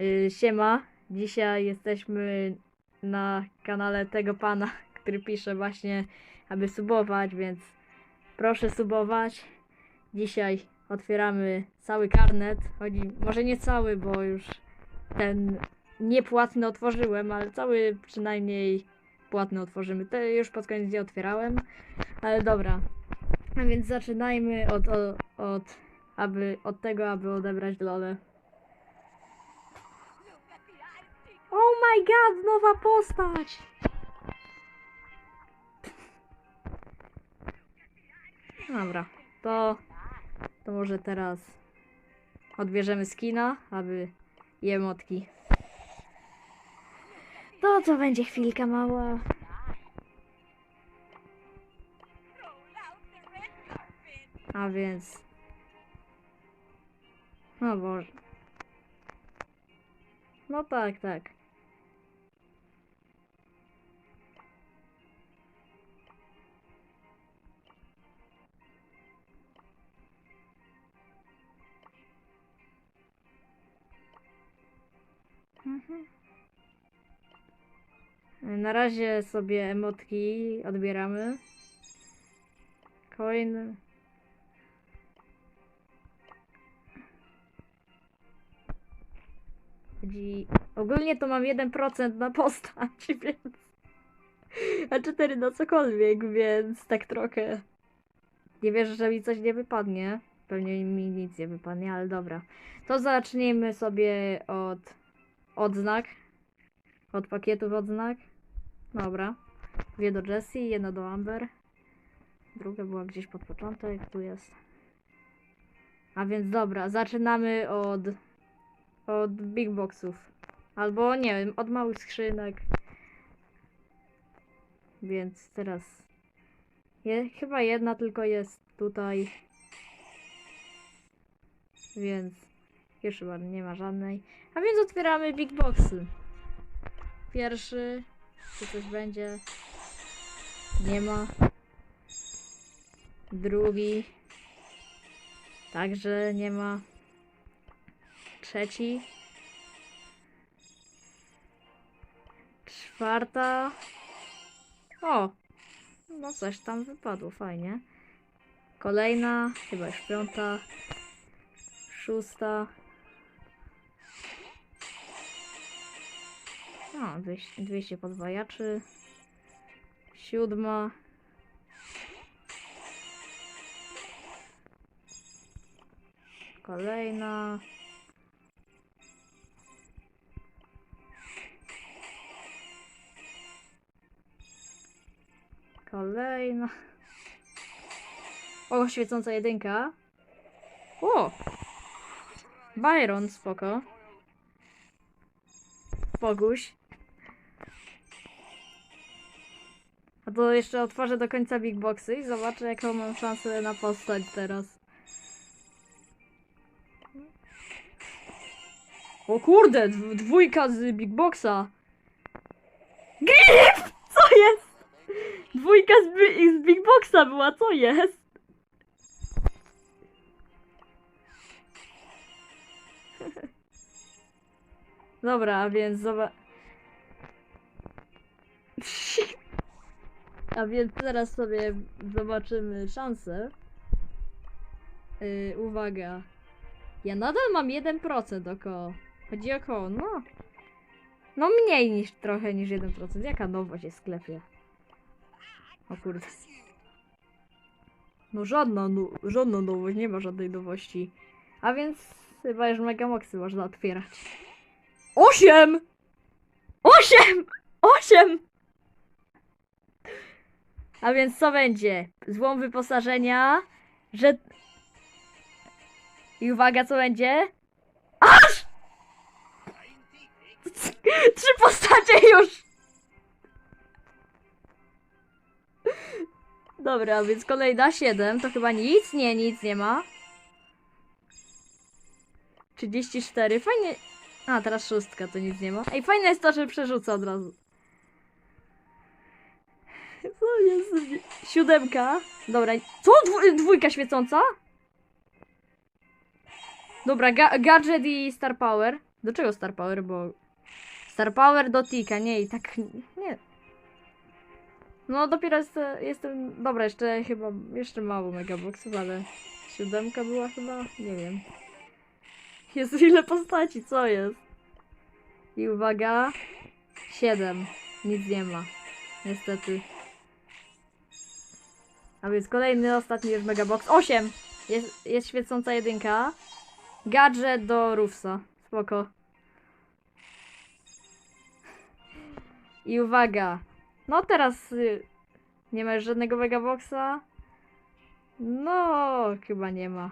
Y, Siema, dzisiaj jesteśmy na kanale tego pana, który pisze właśnie, aby subować, więc proszę subować. Dzisiaj otwieramy cały karnet, chodzi, może nie cały, bo już ten niepłatny otworzyłem, ale cały przynajmniej płatny otworzymy. Te już pod koniec nie otwierałem, ale dobra. A więc zaczynajmy od, od, od, aby, od tego, aby odebrać lole. My god, nowa postać! Dobra, to, to może teraz odbierzemy skina, aby i emotki. To co będzie chwilka mała. A więc... No Boże. No tak, tak. Mhm. Na razie sobie emotki odbieramy. Coin. Chodzi... Ogólnie to mam 1% na postać, więc... A 4 na cokolwiek, więc tak trochę... Nie wierzę, że mi coś nie wypadnie. Pewnie mi nic nie wypadnie, ale dobra. To zacznijmy sobie od odznak. Od pakietów odznak. Dobra. Dwie do Jessie, jedna do Amber. Druga była gdzieś pod początek, tu jest. A więc dobra, zaczynamy od od big boxów. Albo nie wiem, od małych skrzynek. Więc teraz je, chyba jedna tylko jest tutaj. Więc już chyba nie ma żadnej. A więc otwieramy big boxy. Pierwszy. Czy coś będzie? Nie ma. Drugi. Także nie ma. Trzeci. Czwarta. O! No coś tam wypadło, fajnie. Kolejna, chyba już piąta. Szósta. O, 200, 200 podwajaczy. Siódma. Kolejna. Kolejna. O, świecąca jedynka. O! Byron, spoko. Poguś. A to jeszcze otworzę do końca Big Boxy i zobaczę jaką mam szansę na postać teraz. O kurde, dw- dwójka z Big Boxa. Grif! Co jest? Dwójka z, z Big Boxa była, co jest? Dobra, więc zobacz. A więc teraz sobie zobaczymy szansę. Yy, uwaga. Ja nadal mam 1% około. Chodzi około, no. No mniej niż trochę niż 1%. Jaka nowość jest w sklepie? O kurde. No żadna, no, żadna nowość, nie ma żadnej nowości. A więc chyba już Megamoxy można otwierać. Osiem! Osiem! Osiem! A więc co będzie? Złom wyposażenia, że... I uwaga, co będzie? Aż! Trzy postacie już! Dobra, więc kolejna 7, to chyba nic, nie, nic nie ma. 34, fajnie. A, teraz szóstka, to nic nie ma. Ej, fajne jest to, że przerzuca od razu. Co jest? Siódemka. Dobra, co? Dwójka świecąca? Dobra, ga gadżet i star power. Do czego Star Power, bo... Star Power do Tika, nie i tak... Nie. No dopiero jest, jestem... Dobra, jeszcze chyba... Jeszcze mało megaboxów, ale... Siódemka była chyba? Nie wiem. Jest ile postaci, co jest? I uwaga... Siedem. Nic nie ma. Niestety. A więc kolejny, ostatni już megabox. Osiem! Jest, jest świecąca jedynka. Gadżet do Rufsa. Spoko. I uwaga. No teraz y, nie ma już żadnego megaboxa. No, chyba nie ma.